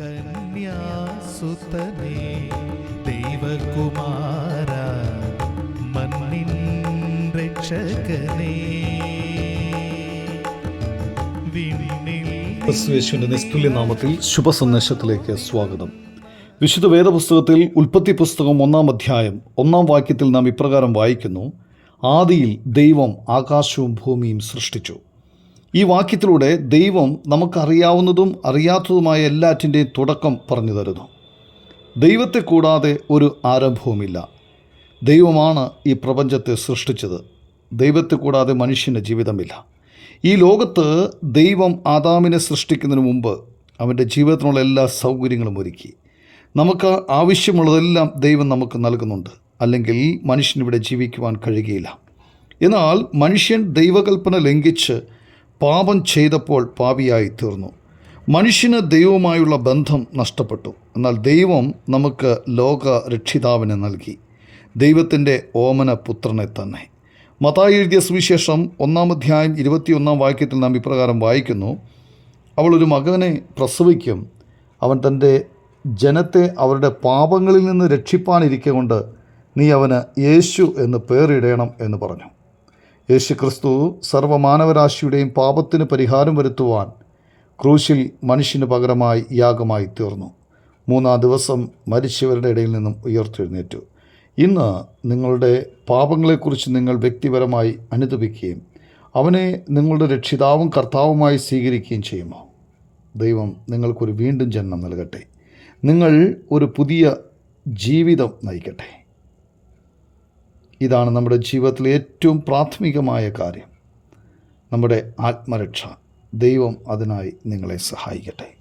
കന്യാസുതനേ ദൈവകുമാര മണ്ണിൻ രക്ഷകനേ. ക്രിസ്തുയേശുവിന്റെ നിസ്തുല്യ നാമത്തിൽ ശുഭസന്ദേശത്തിലേക്ക് സ്വാഗതം. വിശുദ്ധ വേദപുസ്തകത്തിൽ ഉൽപ്പത്തി പുസ്തകം ഒന്നാം അധ്യായം ഒന്നാം വാക്യത്തിൽ നാം ഇപ്രകാരം വായിക്കുന്നു. ആദിയിൽ ദൈവം ആകാശവും ഭൂമിയും സൃഷ്ടിച്ചു. ഈ വാക്യത്തിലൂടെ ദൈവം നമുക്കറിയാവുന്നതും അറിയാത്തതുമായ എല്ലാറ്റിന്റെയും തുടക്കം പറഞ്ഞു തരുന്നു. ദൈവത്തെ കൂടാതെ ഒരു ആരംഭവുമില്ല. ദൈവമാണ് ഈ പ്രപഞ്ചത്തെ സൃഷ്ടിച്ചത്. ദൈവത്തെ കൂടാതെ മനുഷ്യന് ജീവിതമില്ല. ഈ ലോകത്ത് ദൈവം ആദാമിനെ സൃഷ്ടിക്കുന്നതിന് മുമ്പ് അവന്റെ ജീവിതത്തിനുള്ള എല്ലാ സൗകര്യങ്ങളും ഒരുക്കി. നമുക്ക് ആവശ്യമുള്ളതെല്ലാം ദൈവം നമുക്ക് നൽകുന്നുണ്ട്. അല്ലെങ്കിൽ മനുഷ്യനിവിടെ ജീവിക്കുവാൻ കഴിയുകയില്ല. എന്നാൽ മനുഷ്യൻ ദൈവകൽപ്പന ലംഘിച്ച് പാപം ചെയ്തപ്പോൾ പാപിയായി തീർന്നു. മനുഷ്യന് ദൈവവുമായുള്ള ബന്ധം നഷ്ടപ്പെട്ടു. എന്നാൽ ദൈവം നമുക്ക് ലോക രക്ഷിതാവിനെ നൽകി. ദൈവത്തിന്റെ ഓമന പുത്രനെ തന്നെ. മതായി എഴുതിയ സുവിശേഷം ഒന്നാം അധ്യായം ഇരുപത്തിയൊന്നാം വാക്യത്തിൽ നാം ഇപ്രകാരം വായിക്കുന്നു. അവൾ ഒരു മകനെ പ്രസവിക്കും. അവൻ തന്റെ ജനത്തെ അവരുടെ പാപങ്ങളിൽ നിന്ന് രക്ഷിപ്പാനിരിക്കൊണ്ട് നീ അവന് യേശു എന്ന് പേരിടണം എന്ന് പറഞ്ഞു. യേശു ക്രിസ്തു സർവമാനവരാശിയുടെയും പാപത്തിന് പരിഹാരം വരുത്തുവാൻ ക്രൂശിൽ മനുഷ്യന് പകരമായി യാഗമായി തീർന്നു. മൂന്നാം ദിവസം മരിച്ചവരുടെ ഇടയിൽ നിന്നും ഉയർത്തെഴുന്നേറ്റു. ഇന്ന് നിങ്ങളുടെ പാപങ്ങളെക്കുറിച്ച് നിങ്ങൾ വ്യക്തിപരമായി അനുദപിക്കുകയും അവനെ നിങ്ങളുടെ രക്ഷിതാവും കർത്താവുമായി സ്വീകരിക്കുകയും ചെയ്യുമോ? ദൈവം നിങ്ങൾക്കൊരു വീണ്ടും ജന്മം നൽകട്ടെ. നിങ്ങൾ ഒരു പുതിയ ജീവിതം നയിക്കട്ടെ. ഇതാണ് നമ്മുടെ ജീവിതത്തിലെ ഏറ്റവും പ്രാഥമികമായ കാര്യം. നമ്മുടെ ആത്മരക്ഷ. ദൈവം അതിനായി നിങ്ങളെ സഹായിക്കട്ടെ.